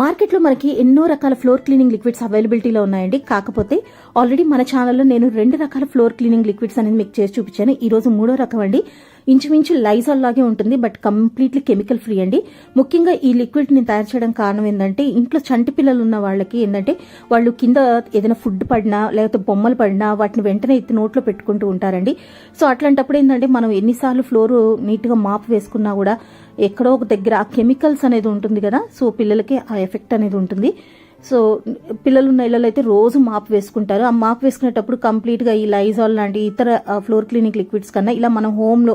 మార్కెట్లో మనకి ఎన్నో రకాల ఫ్లోర్ క్లీనింగ్ లిక్విడ్స్ అవైలబిలిటీలో ఉన్నాయండి. కాకపోతే ఆల్రెడీ మన ఛానల్లో నేను రెండు రకాల ఫ్లోర్ క్లీనింగ్ లిక్విడ్స్ అనేది మీకు చేసి చూపించాను. ఈ రోజు మూడో రకం అండి. ఇంచుమించు లైజాల్ లాగే ఉంటుంది బట్ కంప్లీట్లీ కెమికల్ ఫ్రీ అండి. ముఖ్యంగా ఈ లిక్విడ్ని తయారు చేయడం కారణం ఏంటంటే ఇంట్లో చంటి పిల్లలు ఉన్న వాళ్ళకి ఏంటంటే వాళ్ళు కింద ఏదైనా ఫుడ్ పడినా లేకపోతే బొమ్మలు పడినా వాటిని వెంటనే ఎత్తి నోట్లో పెట్టుకుంటూ ఉంటారండి. సో అట్లాంటప్పుడు ఏంటంటే మనం ఎన్నిసార్లు ఫ్లోర్ నీట్గా మాపు వేసుకున్నా కూడా ఎక్కడో ఒక దగ్గర ఆ కెమికల్స్ అనేది ఉంటుంది కదా సో పిల్లలకి ఆ ఎఫెక్ట్ అనేది ఉంటుంది. సో పిల్లలు ఉన్న ఇళ్ళలో అయితే రోజు మాప్ వేసుకుంటారు. ఆ మాప్ వేసుకునేటప్పుడు కంప్లీట్గా ఈ లైజాల్ లాంటి ఇతర ఫ్లోర్ క్లీనింగ్ లిక్విడ్స్ కన్నా ఇలా మనం హోమ్లో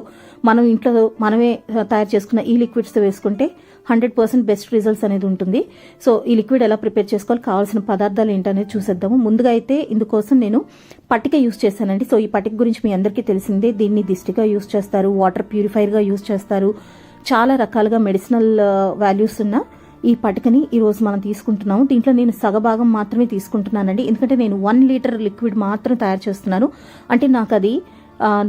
మనం ఇంట్లో మనమే తయారు చేసుకున్న ఈ లిక్విడ్స్ వేసుకుంటే హండ్రెడ్ పర్సెంట్ బెస్ట్ రిజల్ట్స్ అనేది ఉంటుంది. సో ఈ లిక్విడ్ ఎలా ప్రిపేర్ చేసుకోవాలి కావాల్సిన పదార్థాలు ఏంటనేది చూసేద్దాము. ముందుగా అయితే ఇందుకోసం నేను పట్టిక యూస్ చేశానండి. సో ఈ పట్టిక గురించి మీ అందరికీ తెలిసిందే. దీన్ని దిష్టిగా యూస్ చేస్తారు వాటర్ ప్యూరిఫైర్గా యూస్ చేస్తారు. చాలా రకాలుగా మెడిసినల్ వాల్యూస్ ఉన్న ఈ పటికని ఈరోజు మనం తీసుకుంటున్నాము. దీంట్లో నేను సగభాగం మాత్రమే తీసుకుంటున్నానండి. ఎందుకంటే నేను వన్ లీటర్ లిక్విడ్ మాత్రం తయారు చేస్తున్నాను. అంటే నాకు అది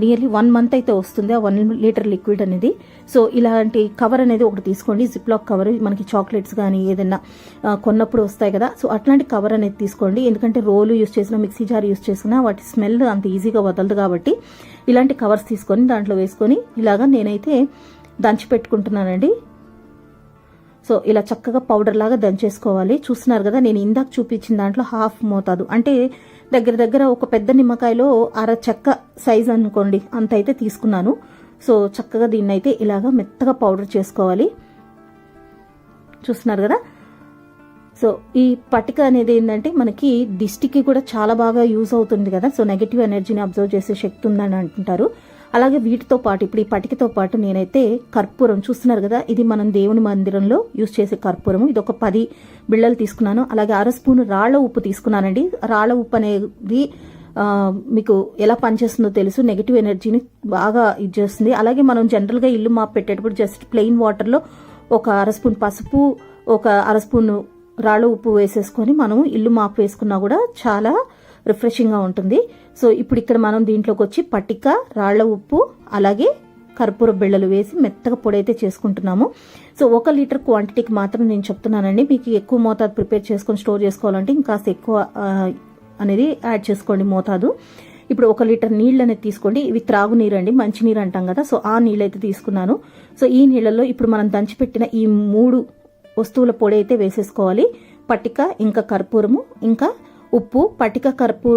నియర్లీ వన్ మంత్ అయితే వస్తుంది ఆ వన్ లీటర్ లిక్విడ్ అనేది. సో ఇలాంటి కవర్ అనేది ఒకటి తీసుకోండి. జిప్ లాక్ కవర్ మనకి చాక్లెట్స్ కానీ ఏదైనా కొన్నప్పుడు వస్తాయి కదా. సో అట్లాంటి కవర్ అనేది తీసుకోండి. ఎందుకంటే రోలు యూస్ చేసిన మిక్సీ జార్ యూస్ చేసినా వాటి స్మెల్ అంత ఈజీగా వదలదు కాబట్టి ఇలాంటి కవర్స్ తీసుకొని దాంట్లో వేసుకొని ఇలాగా నేనైతే దంచి పెట్టుకుంటున్నానండి. సో ఇలా చక్కగా పౌడర్ లాగా దంచేసుకోవాలి. చూస్తున్నారు కదా నేను ఇందాక చూపించిన దాంట్లో హాఫ్ మోతాదు. అంటే దగ్గర దగ్గర ఒక పెద్ద నిమ్మకాయలో అర చెక్క సైజ్ అనుకోండి అంత అయితే తీసుకున్నాను. సో చక్కగా దీన్ని అయితే ఇలాగా మెత్తగా పౌడర్ చేసుకోవాలి. చూస్తున్నారు కదా? సో ఈ పటిక అనేది ఏంటంటే మనకి దిష్టికి కూడా చాలా బాగా యూజ్ అవుతుంది కదా. సో నెగిటివ్ ఎనర్జీని అబ్జర్వ్ చేసే శక్తి ఉందని అంటుంటారు. అలాగే వీటితో పాటు ఇప్పుడు ఈ పటికతో పాటు నేనైతే కర్పూరం చూస్తున్నారు కదా ఇది మనం దేవుని మందిరంలో యూజ్ చేసే కర్పూరం ఇది ఒక పది బిళ్ళలు తీసుకున్నాను. అలాగే అర స్పూన్ రాళ్ళ ఉప్పు తీసుకున్నానండి. రాళ్ళ ఉప్పు అనేది మీకు ఎలా పనిచేస్తుందో తెలుసు. నెగిటివ్ ఎనర్జీని బాగా ఇది చేస్తుంది. అలాగే మనం జనరల్గా ఇల్లు మాప్ పెట్టేటప్పుడు జస్ట్ ప్లెయిన్ వాటర్లో ఒక అర స్పూన్ పసుపు ఒక అర స్పూన్ రాళ్ళ ఉప్పు వేసేసుకొని మనం ఇల్లు మాపు వేసుకున్నా కూడా చాలా రిఫ్రెషింగ్గా ఉంటుంది. సో ఇప్పుడు ఇక్కడ మనం దీంట్లోకి వచ్చి పట్టిక రాళ్ళ ఉప్పు అలాగే కర్పూర బిళ్ళలు వేసి మెత్తగా పొడి అయితే చేసుకుంటున్నాము. సో ఒక లీటర్ క్వాంటిటీకి మాత్రం నేను చెప్తున్నానండి. మీకు ఎక్కువ మోతాదు ప్రిపేర్ చేసుకొని స్టోర్ చేసుకోవాలంటే ఇంకాస్త ఎక్కువ అనేది యాడ్ చేసుకోండి మోతాదు. ఇప్పుడు ఒక లీటర్ నీళ్ళు అనేది తీసుకోండి. ఇవి త్రాగునీరు అండి మంచి నీరు అంటాం కదా. సో ఆ నీళ్ళు అయితే తీసుకున్నాను. సో ఈ నీళ్ళల్లో ఇప్పుడు మనం దంచిపెట్టిన ఈ మూడు వస్తువుల పొడి అయితే వేసేసుకోవాలి. పట్టిక ఇంకా కర్పూరము ఇంకా ఉప్పు పటిక కర్పూ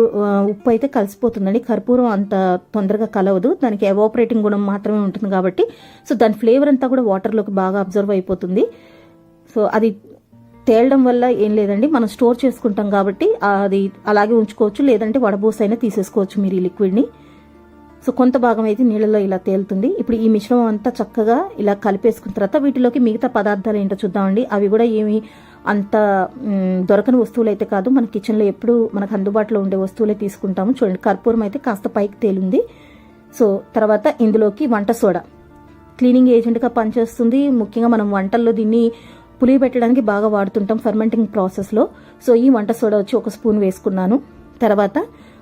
ఉప్పు అయితే కలిసిపోతుందండి. కర్పూరం అంత తొందరగా కలవదు. దానికి ఎవాపరేటింగ్ గుణం మాత్రమే ఉంటుంది కాబట్టి. సో దాని ఫ్లేవర్ అంతా కూడా వాటర్లోకి బాగా అబ్జర్వ్ అయిపోతుంది. సో అది తేలడం వల్ల ఏం లేదండి. మనం స్టోర్ చేసుకుంటాం కాబట్టి అది అలాగే ఉంచుకోవచ్చు. లేదంటే వడబోసైనా తీసేసుకోవచ్చు మీరు ఈ లిక్విడ్ని సో కొంత భాగం అయితే నీళ్ళలో ఇలా తేలుతుంది. ఇప్పుడు ఈ మిశ్రమం అంతా చక్కగా ఇలా కలిపేసుకున్న తర్వాత వీటిలోకి మిగతా పదార్థాలు ఏంటో చూద్దామండి. అవి కూడా ఏమి అంత దొరకని వస్తువులు అయితే కాదు. మన కిచెన్లో ఎప్పుడు మనకు అందుబాటులో ఉండే వస్తువులే తీసుకుంటాము. చూడండి కర్పూరం అయితే కాస్త పైకి తేలింది. సో తర్వాత ఇందులోకి వంట సోడా. క్లీనింగ్ ఏజెంట్గా పనిచేస్తుంది. ముఖ్యంగా మనం వంటల్లో దీన్ని పులియబెట్టడానికి బాగా వాడుతుంటాం ఫర్మెంటింగ్ ప్రాసెస్లో. సో ఈ వంట సోడా వచ్చి ఒక స్పూన్ వేసుకున్నాను. తర్వాత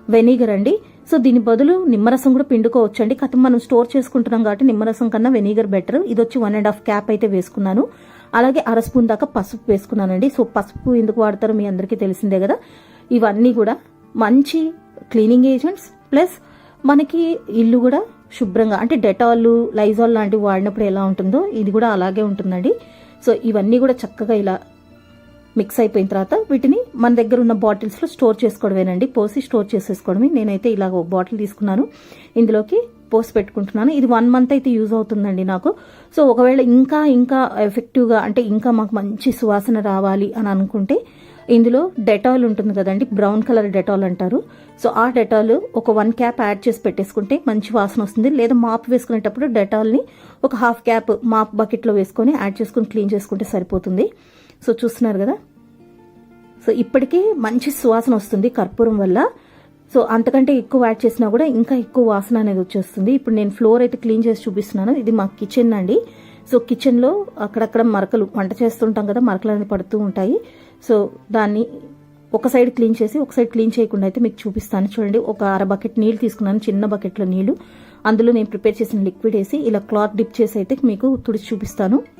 వెనిగర్ అండి. సో దీని బదులు నిమ్మరసం కూడా పిండుకోవచ్చు అండి కథ మనం స్టోర్ చేసుకుంటున్నాం కాబట్టి నిమ్మరసం కన్నా వెనిగర్ బెటర్. ఇది వచ్చి వన్ అండ్ హాఫ్ క్యాప్ అయితే వేసుకున్నాను. అలాగే అర స్పూన్ దాకా పసుపు వేసుకున్నానండి. సో పసుపు ఎందుకు వాడతారో మీ అందరికీ తెలిసిందే కదా. ఇవన్నీ కూడా మంచి క్లీనింగ్ ఏజెంట్స్ ప్లస్ మనకి ఇల్లు కూడా శుభ్రంగా అంటే డెటాల్ లైజాల్ లాంటివి వాడినప్పుడు ఎలా ఉంటుందో ఇది కూడా అలాగే ఉంటుందండి. సో ఇవన్నీ కూడా చక్కగా ఇలా మిక్స్ అయిపోయిన తర్వాత వీటిని మన దగ్గర ఉన్న బాటిల్స్లో స్టోర్ చేసుకోవడమేనండి. పోసి స్టోర్ చేసేసుకోవడమే. నేనైతే ఇలా ఒక బాటిల్ తీసుకున్నాను. ఇందులోకి పోసి పెట్టుకుంటున్నాను. ఇది వన్ మంత్ అయితే యూజ్ అవుతుందండి నాకు. సో ఒకవేళ ఇంకా ఇంకా ఎఫెక్టివ్గా అంటే ఇంకా మాకు మంచి సువాసన రావాలి అని అనుకుంటే ఇందులో డెటాల్ ఉంటుంది కదండి. బ్రౌన్ కలర్ డెటాల్ అంటారు. సో ఆ డెటాల్ ఒక వన్ క్యాప్ యాడ్ చేసి పెట్టేసుకుంటే మంచి వాసన వస్తుంది. లేదా మాప్ వేసుకునేటప్పుడు డెటాల్ని ఒక హాఫ్ క్యాప్ మాప్ బకెట్లో వేసుకొని యాడ్ చేసుకుని క్లీన్ చేసుకుంటే సరిపోతుంది. సో చూస్తున్నారు కదా? సో ఇప్పటికే మంచి సువాసన వస్తుంది కర్పూరం వల్ల. సో అంతకంటే ఎక్కువ యాడ్ చేసినా కూడా ఇంకా ఎక్కువ వాసన అనేది వచ్చేస్తుంది. ఇప్పుడు నేను ఫ్లోర్ అయితే క్లీన్ చేసి చూపిస్తున్నాను. ఇది మా కిచెన్ అండి. సో కిచెన్లో అక్కడక్కడ మరకలు వంట చేస్తుంటాం కదా మరకలు అనేది పడుతూ ఉంటాయి. సో దాన్ని ఒక సైడ్ క్లీన్ చేసి ఒక సైడ్ క్లీన్ చేయకుండా అయితే మీకు చూపిస్తాను. చూడండి ఒక అర బకెట్ నీళ్ళు తీసుకున్నాను చిన్న బకెట్లో నీళ్ళు అందులో నేను ప్రిపేర్ చేసిన లిక్విడ్ వేసి ఇలా క్లాత్ డిప్ చేసి అయితే మీకు తుడిచి చూపిస్తాను.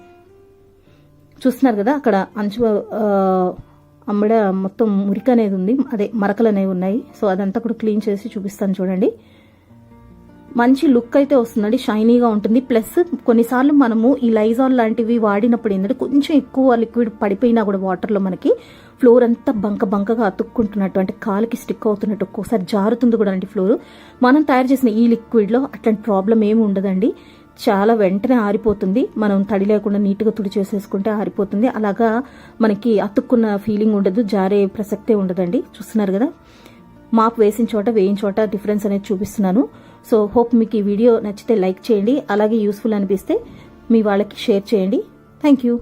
చూస్తున్నారు కదా అక్కడ అంచు అమ్మడ మొత్తం మురికి అనేది ఉంది. అదే మరకలు అనేవి ఉన్నాయి. సో అదంతా కూడా క్లీన్ చేసి చూపిస్తాను చూడండి. మంచి లుక్ అయితే వస్తుందండి. షైనీగా ఉంటుంది. ప్లస్ కొన్నిసార్లు మనము ఈ లైజాల్ లాంటివి వాడినప్పుడు ఏంటంటే కొంచెం ఎక్కువ లిక్విడ్ పడిపోయినా కూడా వాటర్లో మనకి ఫ్లోర్ అంతా బంక బంకగా అతుక్కుంటున్నట్టు అంటే కాలికి స్టిక్ అవుతున్నట్టు ఒక్కోసారి జారుతుంది కూడా అండి ఫ్లోర్. మనం తయారు చేసిన ఈ లిక్విడ్లో అట్లాంటి ప్రాబ్లం ఏమి ఉండదండి. చాలా వెంటనే ఆరిపోతుంది. మనం తడి లేకుండా నీట్గా తుడి చేసేసుకుంటే ఆరిపోతుంది. అలాగా మనకి అతుక్కున్న ఫీలింగ్ ఉండదు జారే ప్రసక్తే ఉండదండి. చూస్తున్నారు కదా? మాప్ వేసిన చోట వేయిన చోట డిఫరెన్స్ అనేది చూపిస్తున్నాను. సో హోప్ మీకు ఈ వీడియో నచ్చితే లైక్ చేయండి. అలాగే యూస్ఫుల్ అనిపిస్తే మీ వాళ్ళకి షేర్ చేయండి. Thank you